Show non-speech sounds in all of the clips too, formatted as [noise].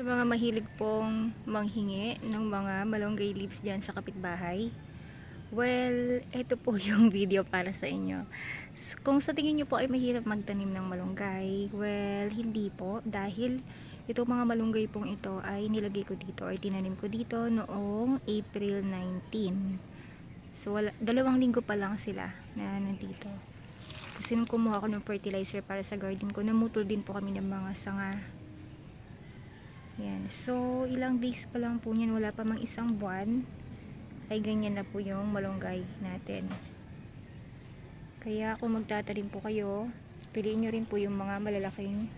Sa mga mahilig pong manghingi ng mga malunggay leaves dyan sa kapitbahay, well, ito po [laughs] yung video para sa inyo. Kung sa tingin nyo po ay mahirap magtanim ng malunggay, well, hindi po. Dahil itong mga malunggay pong ito ay nilagay ko dito or tinanim ko dito noong April 19. So, wala, dalawang linggo pa lang sila na nandito. Kasi nung kumuha ako ng fertilizer para sa garden ko, namutol din po kami ng mga sanga. Yan. So, ilang days pa lang po niyan, wala pa mang isang buwan, ay ganyan na po yung malunggay natin. Kaya kung magtatanim po kayo, piliin nyo rin po yung mga malalaking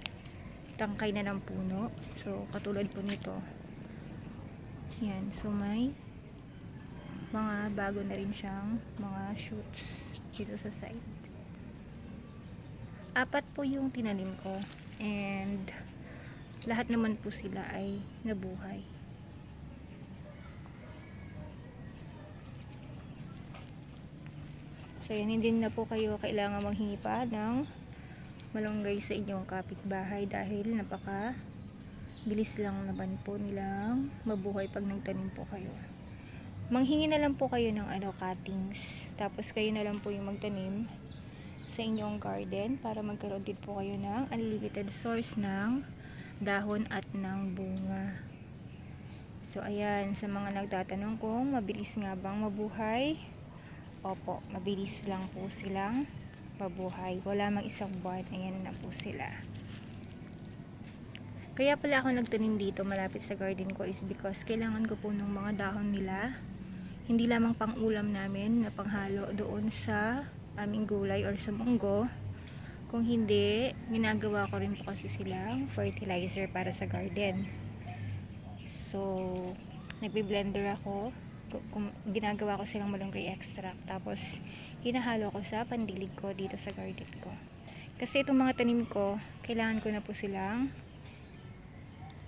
tangkay na ng puno. So, katulad po nito. Yan. So, may mga bago na rin siyang mga shoots dito sa side. Apat po yung tinanim ko. And, lahat naman po sila ay nabuhay. So yan, hindi na po kayo kailangan manghingi pa ng malunggay sa inyong kapitbahay dahil napaka bilis lang naman po nilang mabuhay pag nagtanim po kayo. Manghingi na lang po kayo ng ano, cuttings. Tapos kayo na lang po yung magtanim sa inyong garden para magkaroon din po kayo ng unlimited source ng dahon at ng bunga. So, ayan, sa mga nagtatanong kung mabilis nga bang mabuhay, opo, mabilis lang po silang mabuhay. Wala mang isang buwan, ayan na po sila. Kaya pala ako nagtanim dito malapit sa garden ko is because kailangan ko po ng mga dahon nila. Hindi lamang pang ulam namin na panghalo doon sa aming gulay or sa munggo. Kung hindi, ginagawa ko rin po kasi silang fertilizer para sa garden. So, nagbi-blender ako. Ku- Kung ginagawa ko silang malunggay extract. Tapos, hinahalo ko sa pandilig ko dito sa garden ko. Kasi itong mga tanim ko, kailangan ko na po silang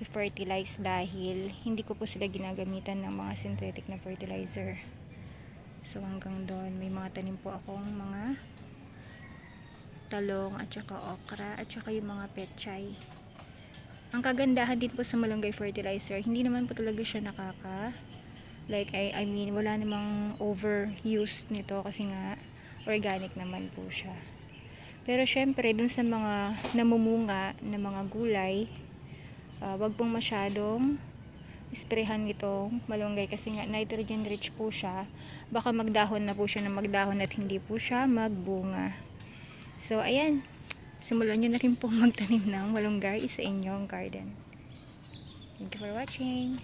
i-fertilize dahil hindi ko po sila ginagamitan ng mga synthetic na fertilizer. So hanggang doon, may mga tanim po akong mga talong at saka okra at saka yung mga petchay. Ang kagandahan din po sa malunggay fertilizer, hindi naman po talaga siya nakaka like I, I mean wala namang overuse nito kasi nga organic naman po siya. Pero syempre dun sa mga namumunga na mga gulay, uh, wag pong masyadong isprehan itong malunggay kasi nga nitrogen rich po siya. Baka magdahon na po siya na magdahon at hindi po siya magbunga. So, ayan. Simulan nyo na rin pong [laughs] magtanim ng malunggay sa inyong garden. Thank you for watching.